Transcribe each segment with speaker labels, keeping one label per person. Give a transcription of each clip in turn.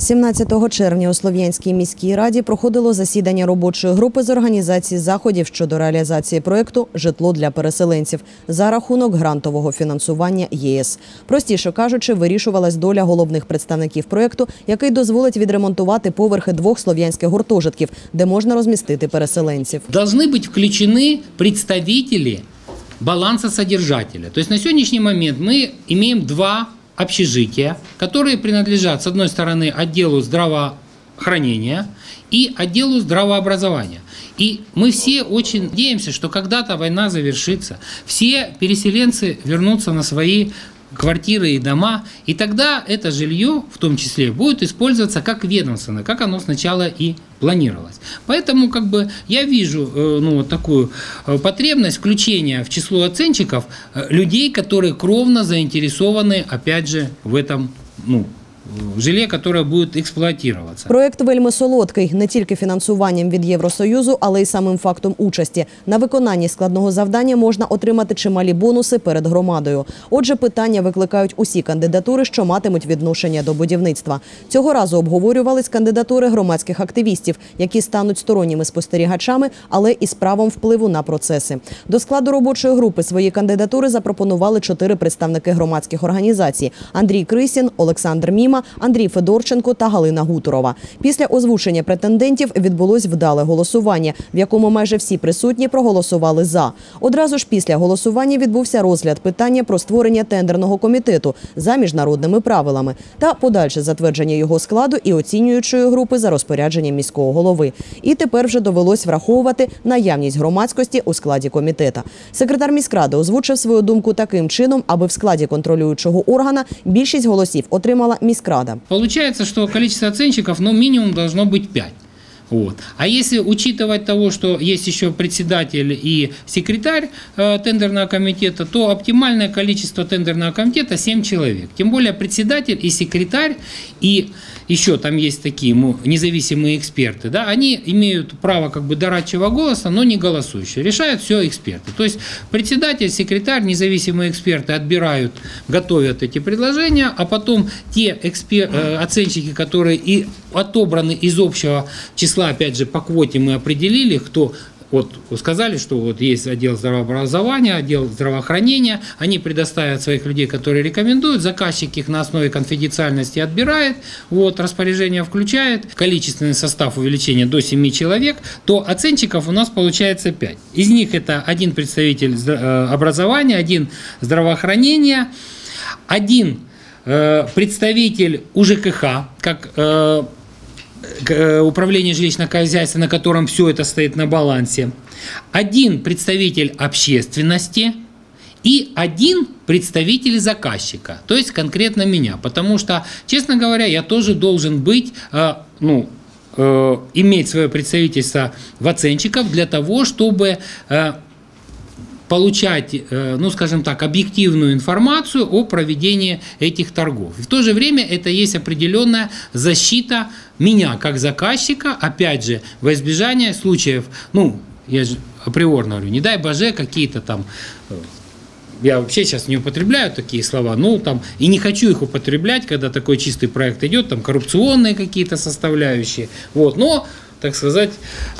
Speaker 1: 17 червня у Слов'янській міській раді проходило засідання робочої групи з організації заходів щодо реалізації проекту Житло для переселенців за рахунок грантового фінансування ЄС. Простіше кажучи, вирішувалась доля головних представників проекту, який дозволить відремонтувати поверхи двох слов'янських гуртожитків, де можна розмістити переселенців.
Speaker 2: должны быть включены представители балансосодержателя. То есть на сегодняшний момент мы имеем два Общежития, которые принадлежат, с одной стороны, отделу здравоохранения и отделу здравообразования. И мы все очень надеемся, что когда-то война завершится, все переселенцы вернутся на свои квартиры и дома, и тогда это жилье, в том числе, будет использоваться как ведомственное, как оно сначала и планировалось. Поэтому как бы я вижу э, ну, вот такую э, потребность включения в число оценщиков э, людей, которые кровно заинтересованы, опять же, в этом ну, в жилье, которое будет эксплуатироваться.
Speaker 1: Проект вельми солодкий не тільки фінансуванням від Євросоюзу, але й самим фактом участі. На виконанні складного завдання можна отримати чималі бонуси перед громадою. Отже, питання викликають усі кандидатури, що матимуть відношення до будівництва. Цього разу обговорювались кандидатури громадських активістів, які стануть сторонніми спостерігачами, але із правом впливу на процеси. До складу робочої групи свої кандидатури запропонували чотири представники громадських організацій: Андрій Крисін, Олександр Міма, Андрій Федорченко та Галина Гуторова. Після озвучення претендентів відбулось вдале голосування, в якому майже всі присутні проголосували за. Одразу ж після голосування відбувся розгляд питання про створення тендерного комітету за міжнародними правилами та подальше затвердження його складу і оцінюючої групи за розпорядженням міського голови. І тепер вже довелось враховувати наявність громадськості у складі комітета. Секретар міськради озвучив свою думку таким чином, аби в складі контролюючого органа більшість голосів отримала міськрада.
Speaker 2: Получается, что количество оценщиков, ну, минимум должно быть 5. Вот. А если учитывать того, что есть еще председатель и секретарь э, тендерного комитета, то оптимальное количество тендерного комитета 7 человек. Тем более председатель и секретарь, и еще там есть такие независимые эксперты, да, они имеют право как бы дорадчивого голоса, но не голосующие. Решают все эксперты. То есть председатель, секретарь, независимые эксперты отбирают, готовят эти предложения, а потом те экспер, э, оценщики, которые и отобраны из общего числа, опять же, по квоте мы определили, кто вот сказали, что вот есть отдел здравообразования, отдел здравоохранения, они предоставят своих людей, которые рекомендуют, заказчик их на основе конфиденциальности отбирает, вот, распоряжение включает, количественный состав увеличения до 7 человек, то оценщиков у нас получается 5. Из них это один представитель э, образования, один здравоохранения, один э, представитель УЖКХ, как э, управление жилищного хозяйства, на котором все это стоит на балансе, один представитель общественности и один представитель заказчика, то есть конкретно меня, потому что, честно говоря, я тоже должен быть, э, ну, э, иметь свое представительство в оценщиков для того, чтобы э, получать, э, ну скажем так, объективную информацию о проведении этих торгов. И в то же время это есть определенная защита меня как заказчика, опять же, во избежание случаев, ну, я же априорно говорю, не дай боже, какие-то там э, я вообще сейчас не употребляю такие слова, ну там и не хочу их употреблять, когда такой чистый проект идет, там коррупционные какие-то составляющие, вот, но, так сказать,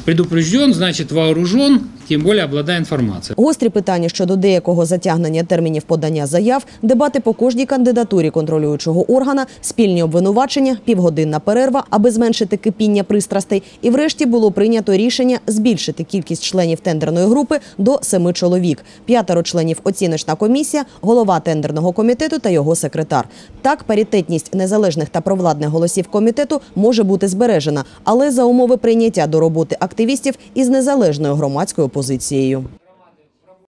Speaker 2: предупрежден, значит вооружен, тем более обладая информацией.
Speaker 1: Гострі питання щодо деякого затягнення термінів подання заяв, дебати по кожній кандидатурі контролюючого органа, спільні обвинувачення, півгодинна перерва, аби зменшити кипіння пристрастей. І врешті було прийнято рішення збільшити кількість членів тендерної групи до семи чоловік. П'ятеро членів оціночна комісія, голова тендерного комітету та його секретар. Так, паритетність незалежних та провладних голосів комітету може бути збережена, але за умови прийняття до роботи активістів із незалежною громадською позицією.